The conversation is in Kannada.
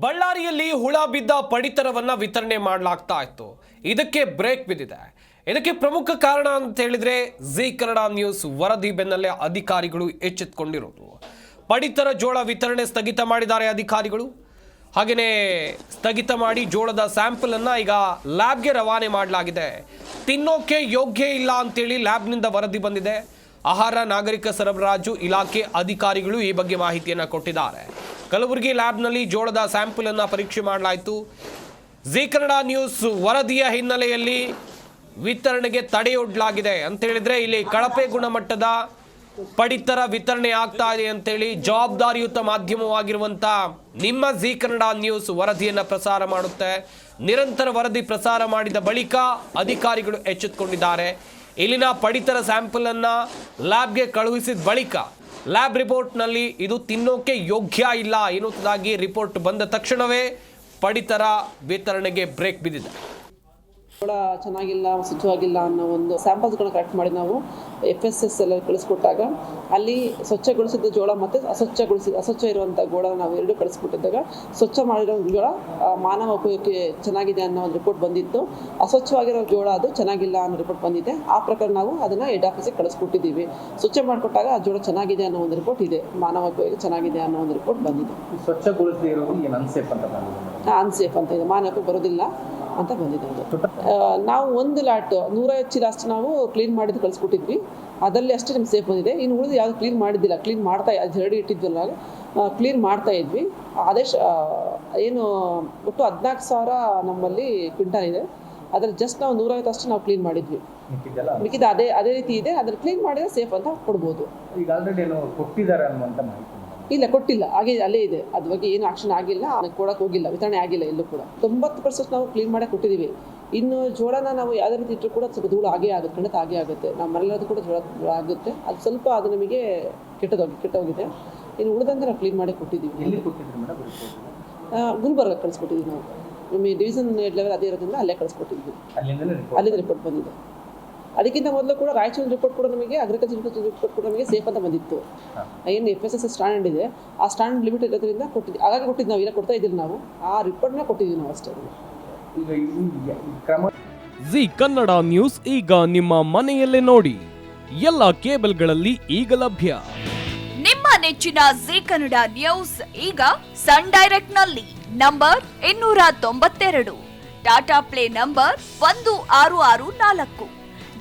ಬಳ್ಳಾರಿಯಲ್ಲಿ ಹುಳ ಬಿದ್ದ ಪಡಿತರವನ್ನ ವಿತರಣೆ ಮಾಡಲಾಗ್ತಾ ಇತ್ತು. ಇದಕ್ಕೆ ಬ್ರೇಕ್ ಬಿದ್ದಿದೆ. ಇದಕ್ಕೆ ಪ್ರಮುಖ ಕಾರಣ ಅಂತ ಹೇಳಿದ್ರೆ ಜಿ ಕನ್ನಡ ನ್ಯೂಸ್ ವರದಿ ಬೆನ್ನಲ್ಲೇ ಅಧಿಕಾರಿಗಳು ಎಚ್ಚೆತ್ಕೊಂಡಿರೋದು. ಪಡಿತರ ಜೋಳ ವಿತರಣೆ ಸ್ಥಗಿತ ಮಾಡಿದ್ದಾರೆ ಅಧಿಕಾರಿಗಳು. ಹಾಗೆಯೇ ಸ್ಥಗಿತ ಮಾಡಿ ಜೋಳದ ಸ್ಯಾಂಪಲ್ ಅನ್ನ ಈಗ ಲ್ಯಾಬ್ಗೆ ರವಾನೆ ಮಾಡಲಾಗಿದೆ. ತಿನ್ನೋಕೆ ಯೋಗ್ಯ ಇಲ್ಲ ಅಂತೇಳಿ ಲ್ಯಾಬ್ನಿಂದ ವರದಿ ಬಂದಿದೆ. ಆಹಾರ, ನಾಗರಿಕ ಸರಬರಾಜು ಇಲಾಖೆ ಅಧಿಕಾರಿಗಳು ಈ ಬಗ್ಗೆ ಮಾಹಿತಿಯನ್ನು ಕೊಟ್ಟಿದ್ದಾರೆ. ಕಲಬುರಗಿ ಲ್ಯಾಬ್ನಲ್ಲಿ ಜೋಳದ ಸ್ಯಾಂಪಲ್ ಅನ್ನು ಪರೀಕ್ಷೆ ಮಾಡಲಾಯಿತು. ಜಿ ಕನ್ನಡ ನ್ಯೂಸ್ ವರದಿಯ ಹಿನ್ನೆಲೆಯಲ್ಲಿ ವಿತರಣೆಗೆ ತಡೆಯೊಡ್ಲಾಗಿದೆ ಅಂತ ಹೇಳಿದ್ರೆ ಇಲ್ಲಿ ಕಳಪೆ ಗುಣಮಟ್ಟದ ಪಡಿತರ ವಿತರಣೆ ಆಗ್ತಾ ಇದೆ ಅಂತೇಳಿ ಜವಾಬ್ದಾರಿಯುತ ಮಾಧ್ಯಮವಾಗಿರುವಂತ ನಿಮ್ಮ ಜಿ ಕನ್ನಡ ನ್ಯೂಸ್ ವರದಿಯನ್ನು ಪ್ರಸಾರ ಮಾಡುತ್ತೆ. ನಿರಂತರ ವರದಿ ಪ್ರಸಾರ ಮಾಡಿದ ಬಳಿಕ ಅಧಿಕಾರಿಗಳು ಎಚ್ಚೆತ್ತುಕೊಂಡಿದ್ದಾರೆ ಇಲ್ಲಿನ ಪಡಿತರ ಸ್ಯಾಂಪಲ್ ಅನ್ನ ಲ್ಯಾಬ್ಗೆ ಕಳುಹಿಸಿದ ಬಳಿಕ ಲ್ಯಾಬ್ ರಿಪೋರ್ಟ್ನಲ್ಲಿ ಇದು ತಿನ್ನೋಕೆ ಯೋಗ್ಯ ಇಲ್ಲ ಎನ್ನುವುದಾಗಿ ರಿಪೋರ್ಟ್ ಬಂದ ತಕ್ಷಣವೇ ಪಡಿತರ ವಿತರಣೆಗೆ ಬ್ರೇಕ್ ಬಿದ್ದಿದೆ. ಚೆನ್ನಾಗಿಲ್ಲ ಸ್ವಚ್ಛವಾಗಿಲ್ಲ ಅನ್ನೋ ಒಂದು ಸ್ಯಾಂಪಲ್ಸ್ಗಳನ್ನ ಕಲೆಕ್ಟ್ ಮಾಡಿ ನಾವು ಎಫ್ ಎಸ್ ಎಸ್ ಎಲ್ಲ ಕಳಿಸ್ಕೊಟ್ಟಾಗ ಅಲ್ಲಿ ಸ್ವಚ್ಛಗೊಳಿಸಿದ ಜೋಳ ಮತ್ತು ಅಸ್ವಚ್ಛಗೊಳಿಸಿದ ಅಸ್ವಚ್ಛ ಇರುವಂಥ ಗೋಳ ನಾವು ಎರಡು ಕಳಿಸ್ಕೊಟ್ಟಿದ್ದಾಗ ಸ್ವಚ್ಛ ಮಾಡಿರೋ ಜೋಳ ಮಾನವ ಉಪಯೋಗಕ್ಕೆ ಚೆನ್ನಾಗಿದೆ ಅನ್ನೋ ಒಂದು ರಿಪೋರ್ಟ್ ಬಂದಿತ್ತು. ಅಸ್ವಚ್ಛವಾಗಿರೋ ಜೋಳ ಅದು ಚೆನ್ನಾಗಿಲ್ಲ ಅನ್ನೋ ರಿಪೋರ್ಟ್ ಬಂದಿದೆ. ಆ ಪ್ರಕಾರ ನಾವು ಅದನ್ನು ಹೆಡ್ ಆಫೀಸಿಗೆ ಕಳಿಸ್ಕೊಟ್ಟಿದ್ದೀವಿ. ಸ್ವಚ್ಛ ಮಾಡಿಕೊಟ್ಟಾಗ ಆ ಜೋಳ ಚೆನ್ನಾಗಿದೆ ಅನ್ನೋ ಒಂದು ರಿಪೋರ್ಟ್ ಇದೆ. ಮಾನವ ಉಪಯೋಗ ಚೆನ್ನಾಗಿದೆ ಅನ್ನೋ ಒಂದು ರಿಪೋರ್ಟ್ ಬಂದಿದೆ. ಸ್ವಚ್ಛಗೊಳಿಸದೇ ಇರೋದು ಏನು ಅನ್ಸೇಫ್ ಅಂತ ಅನ್ಸೇಫ್ ಅಂತ ಇದೆ. ಮಾನವಕ್ಕೆ ಬರೋದಿಲ್ಲ. ಅಂತ ಬಂದಿದೆ ಅದು ನಾವು ಒಂದು ಲಾಟ್ ನೂರ ಹೆಚ್ಚಿದ ಅಷ್ಟು ನಾವು ಕ್ಲೀನ್ ಮಾಡಿದ್ದು ಕಳಿಸ್ಕೊಟ್ಟಿದ್ವಿ. ಅದರಲ್ಲಿ ಅಷ್ಟೇ ನಮ್ಗೆ ಸೇಫ್ ಬಂದಿದೆ. ಇನ್ನು ಉಳಿದು ಯಾವುದು ಕ್ಲೀನ್ ಮಾಡಿದ್ದಿಲ್ಲ. ಕ್ಲೀನ್ ಮಾಡ್ತಾ ಅದು ರೆಡಿ ಇಟ್ಟಿದ್ವಲ್ಲ ಕ್ಲೀನ್ ಮಾಡ್ತಾ ಇದ್ವಿ. ಅದೇ ಏನು ಒಟ್ಟು ಹದಿನಾಲ್ಕು ಸಾವಿರ ನಮ್ಮಲ್ಲಿ ಕ್ವಿಂಟಲ್ ಇದೆ. ಅದ್ರಲ್ಲಿ ಜಸ್ಟ್ ನಾವು ನೂರೈವತ್ತು ಅಷ್ಟು ನಾವು ಕ್ಲೀನ್ ಮಾಡಿದ್ವಿ. ಮಿಕ್ಕಿದ ಅದೇ ಅದೇ ರೀತಿ ಇದೆ. ಅದ್ರ ಕ್ಲೀನ್ ಮಾಡಿದ್ರೆ ಸೇಫ್ ಅಂತ ಕೊಡ್ಬೋದು. ಈಗ ಆಲ್ರೆಡಿ ಏನು ಕೊಟ್ಟಿದ್ದಾರೆ ಅನ್ನುವಂಥ ಮಾಹಿತಿ. ಇಲ್ಲ ಕೊಟ್ಟಿಲ್ಲ. ಹಾಗೆ ಅಲ್ಲೇ ಇದೆ. ಅದ್ರ ಬಗ್ಗೆ ಏನು ಆಕ್ಷನ್ ಆಗಿಲ್ಲ. ಅದಕ್ಕೆ ಕೊಡಕ್ಕೆ ಹೋಗಿಲ್ಲ. ವಿತರಣೆ ಆಗಿಲ್ಲ ಎಲ್ಲೂ ಕೂಡ. ತೊಂಬತ್ತು ಪರ್ಸೆಂಟ್ ನಾವು ಕ್ಲೀನ್ ಮಾಡೇ ಕೊಟ್ಟಿದ್ದೀವಿ ಇನ್ನು ಜೋಳನ ನಾವು ಯಾವುದೇ ರೀತಿ ಇಟ್ಟರು ಕೂಡ ಸ್ವಲ್ಪ ಧೂಳು ಆಗೇ ಆಗುತ್ತೆ ಖಂಡಿತ ಆಗೇ ಆಗುತ್ತೆ. ನಾವು ಮನೆಯಲ್ಲದು ಕೂಡ ಜೋಳ ಆಗುತ್ತೆ. ಅದು ಸ್ವಲ್ಪ ಅದು ನಮಗೆ ಕೆಟ್ಟದೋಗಿ ಕೆಟ್ಟೋಗಿದೆ. ಇನ್ನು ಉಳಿದಂತೆ ನಾವು ಕ್ಲೀನ್ ಮಾಡಿ ಕೊಟ್ಟಿದ್ದೀವಿ ಗುಲ್ಬರ್ಗ ಕಳಿಸ್ಕೊಟ್ಟಿದ್ದೀವಿ ನಾವು. ನಮಗೆ ಡಿವಿಷನ್ ಲೆವೆಲ್ ಅದೇ ಇರೋದ್ರಿಂದ ಅಲ್ಲೇ ಕಳಿಸ್ಕೊಟ್ಟಿದ್ವಿ. ಅಲ್ಲಿಂದ ರಿಪೋರ್ಟ್ ಬಂದಿದೆ. ಅದಕ್ಕಿಂತ ಮೊದಲು ಕೂಡ ರಾಯಚೂರು ರಿಪೋರ್ಟ್ ಕೂಡ ನಮಗೆ ಅಗ್ರಿಕಲ್ಚರ್ ರಿಪೋರ್ಟ್ ಕೂಡ ನಮಗೆ ಸೇಫ್ ಅಂತ ಬಂದಿತ್ತು. ಏನು ಎಫ್ ಎಸ್ ಎಸ್ ಸ್ಟ್ಯಾಂಡರ್ಡ್ ಇದೆ. ಆ ಸ್ಟ್ಯಾಂಡರ್ಡ್ ಲಿಮಿಟ್ ಇರೋದ್ರಿಂದ ಕೊಟ್ಟಿದ್ವಿ ಹಾಗಾಗಿ ಕೊಟ್ಟಿದ್ದು ನಾವು ಇಲ್ಲ ಕೊಡ್ತಾ ಇದ್ದೀವಿ ನಾವು. ಆ ರಿಪೋರ್ಟ್ನ ಕೊಟ್ಟಿದ್ದೀವಿ ನಾವು ಅಷ್ಟೇ. ಜಿ ಕನ್ನಡ ನ್ಯೂಸ್ ಈಗ ನಿಮ್ಮ ಮನೆಯಲ್ಲೇ ನೋಡಿ. ಎಲ್ಲ ಕೇಬಲ್ಗಳಲ್ಲಿ ಈಗ ಲಭ್ಯ. ನಿಮ್ಮ ನೆಚ್ಚಿನ ಜಿ ಕನ್ನಡ ನ್ಯೂಸ್ ಈಗ ಸನ್ ಡೈರೆಕ್ಟ್ನಲ್ಲಿ. ನಂಬರ್ ಇನ್ನೂರ ತೊಂಬತ್ತೆರಡು. ಟಾಟಾ ಪ್ಲೇ ನಂಬರ್ ಒಂದು ಆರು ಆರು ನಾಲ್ಕು.